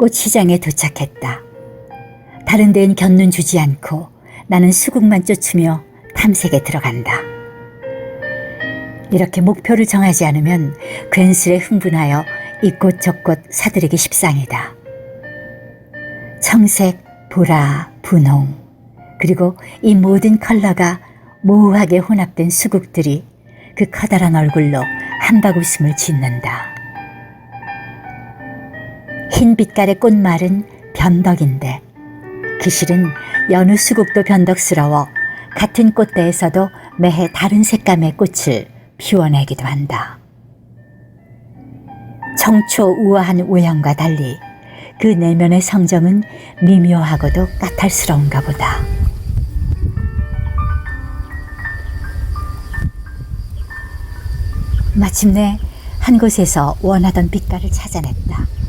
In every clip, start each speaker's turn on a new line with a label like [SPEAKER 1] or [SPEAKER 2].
[SPEAKER 1] 꽃시장에 도착했다. 다른 데는 견눈 주지 않고 나는 수국만 쫓으며 탐색에 들어간다. 이렇게 목표를 정하지 않으면 괜스레 흥분하여 이곳 저곳 사들이기 십상이다. 청색, 보라, 분홍, 그리고 이 모든 컬러가 모호하게 혼합된 수국들이 그 커다란 얼굴로 한박 웃음을 짓는다. 흰 빛깔의 꽃말은 변덕인데 그 실은 여느 수국도 변덕스러워 같은 꽃대에서도 매해 다른 색감의 꽃을 피워내기도 한다. 청초 우아한 외형과 달리 그 내면의 성정은 미묘하고도 까탈스러운가 보다. 마침내 한 곳에서 원하던 빛깔을 찾아냈다.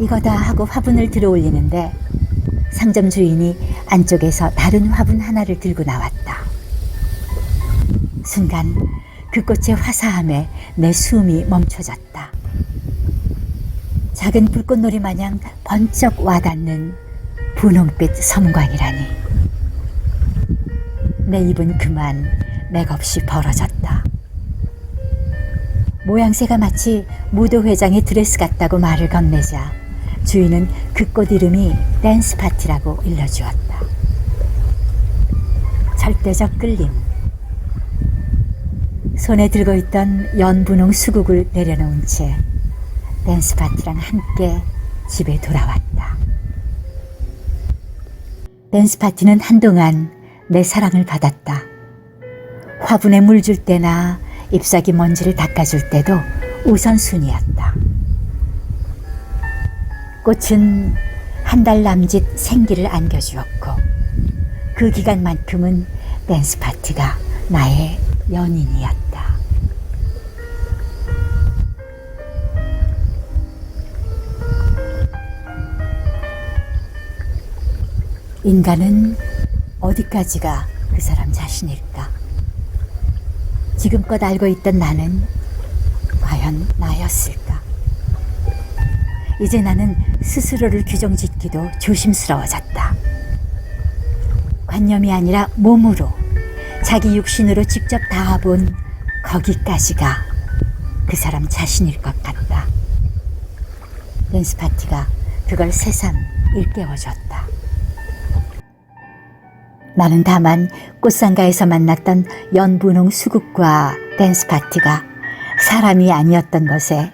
[SPEAKER 1] 이거다 하고 화분을 들어 올리는데 상점 주인이 안쪽에서 다른 화분 하나를 들고 나왔다. 순간 그 꽃의 화사함에 내 숨이 멈춰졌다. 작은 불꽃놀이 마냥 번쩍 와닿는 분홍빛 섬광이라니. 내 입은 그만 맥없이 벌어졌다. 모양새가 마치 무도회장의 드레스 같다고 말을 건네자 주인은 그 꽃 이름이 댄스 파티라고 일러주었다. 절대적 끌림. 손에 들고 있던 연분홍 수국을 내려놓은 채 댄스 파티랑 함께 집에 돌아왔다. 댄스 파티는 한동안 내 사랑을 받았다. 화분에 물 줄 때나 잎사귀 먼지를 닦아줄 때도 우선순위였다. 꽃은 한 달 남짓 생기를 안겨주었고 그 기간만큼은 댄스 파티가 나의 연인이었다. 인간은 어디까지가 그 사람 자신일까? 지금껏 알고 있던 나는 과연 나였을까? 이제 나는 스스로를 규정짓기도 조심스러워졌다. 관념이 아니라 몸으로, 자기 육신으로 직접 닿아본 거기까지가 그 사람 자신일 것 같다. 댄스 파티가 그걸 새삼 일깨워줬다. 나는 다만 꽃상가에서 만났던 연분홍 수국과 댄스 파티가 사람이 아니었던 것에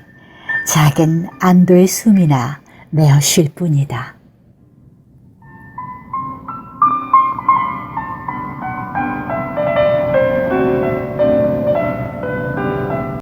[SPEAKER 1] 작은 안도의 숨이나 내어 쉴 뿐이다.